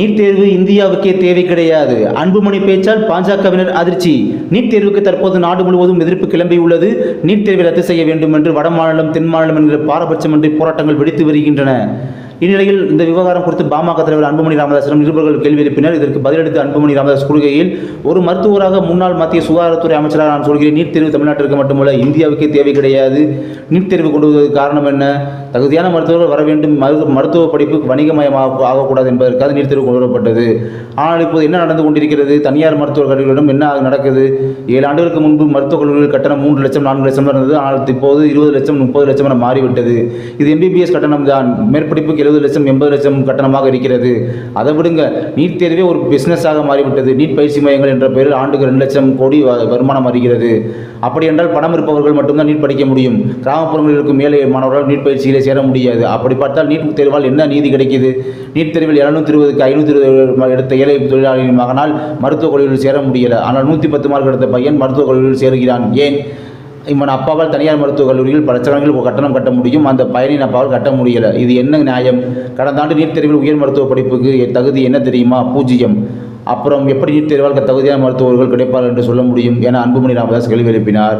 NEET தேர்வு இந்தியாவுக்கே தேவை கிடையாது. அன்புமணி பேச்சால் பாஜகவினர் அதிர்ச்சி. நீட் தேர்வுக்கு தற்போது நாடு முழுவதும் எதிர்ப்பு கிளம்பியுள்ளது நீட் தேர்வை ரத்து செய்ய வேண்டும் என்று வடமாநிலம் தென் மாநிலம் என்கிற பாரபட்சமின்றி போராட்டங்கள் வெடித்து வருகின்றன. இந்நிலையில் இந்த விவகாரம் குறித்து பாமக தலைவர் அன்புமணி ராமதாசிடம் நிருபர்கள் கேள்வி எழுப்பினர். இதற்கு பதிலளித்த அன்புமணி ராமதாஸ் கூறுகையில் ஒரு மருத்துவராக முன்னாள் மத்திய சுகாதாரத்துறை அமைச்சராக நான் சொல்கிறேன். நீட் தேர்வு தமிழ்நாட்டிற்கு மட்டுமல்ல இந்தியாவுக்கே தேவை கிடையாது. நீட் தேர்வு கொண்டு வருவதற்கு காரணம் என்ன? தகுதியான மருத்துவர்கள் வர வேண்டும். மருத்துவ மருத்துவ படிப்பு வணிகமயமாக ஆகக்கூடாது என்பதற்காக நீட் தேர்வு கொண்டு வரப்பட்டது. ஆனால் இப்போது என்ன நடந்து கொண்டிருக்கிறது? தனியார் மருத்துவக் கல்லூரிகளிடம் என்ன நடக்குது? ஏழு ஆண்டுகளுக்கு முன்பு மருத்துவக் கல்லூரிகள் கட்டணம் மூன்று லட்சம் நான்கு லட்சம் இருந்தது. ஆனால் இப்போது இருபது லட்சம் முப்பது லட்சம் என மாறிவிட்டது. இது எம்பிபிஎஸ் கட்டணம் தான் மேற்படிப்புக்கு எழுபது லட்சம் எண்பது லட்சம் கட்டணமாக இருக்கிறது. அதை விடுங்க. நீட் தேர்வே ஒரு பிஸ்னஸாக மாறிவிட்டது. நீட் பயிற்சி மையங்கள் என்ற பெயரில் ஆண்டுக்கு ரெண்டு லட்சம் கோடி வ- வருமானம் வருகிறது. அப்படி என்றால் பணம் இருப்பவர்கள் மட்டும்தான் நீட் படிக்க முடியும். கிராமப்புறங்களில் இருக்கும் மேலே மாணவர்கள் நீட் பயிற்சியிலே சேர முடியாது. அப்படி பார்த்தால் நீட் தேர்வால் என்ன நீதி கிடைக்குது? நீட் தேர்வில் இரநூத்தி இருபதுக்கு ஐநூற்றி இருபது எடுத்த ஏழை தொழிலாளியின் மகனால் மருத்துவக் கல்லூரியில் சேர முடியலை. ஆனால் நூற்றி பத்து மார்க் எடுத்த பையன் மருத்துவக் கல்லூரியில் சேருகிறான். ஏன்? இவன் அப்பாவால் தனியார் மருத்துவக் கல்லூரியில் பல லட்சக்கணக்கில் கட்டணம் கட்ட முடியும். அந்த பயனின் அப்பாவால் கட்ட முடியலை. இது என்ன நியாயம்? கடந்த ஆண்டு நீட் தேர்வில் உயர் மருத்துவ படிப்புக்கு தகுதி என்ன தெரியுமா? பூஜ்ஜியம். அப்புறம் எப்படி நீட் தேர்வால் தகுதியான மருத்துவர்கள் கிடைப்பார்கள் என்று சொல்ல முடியும்? என அன்புமணி ராமதாஸ் கேள்வி எழுப்பினார்.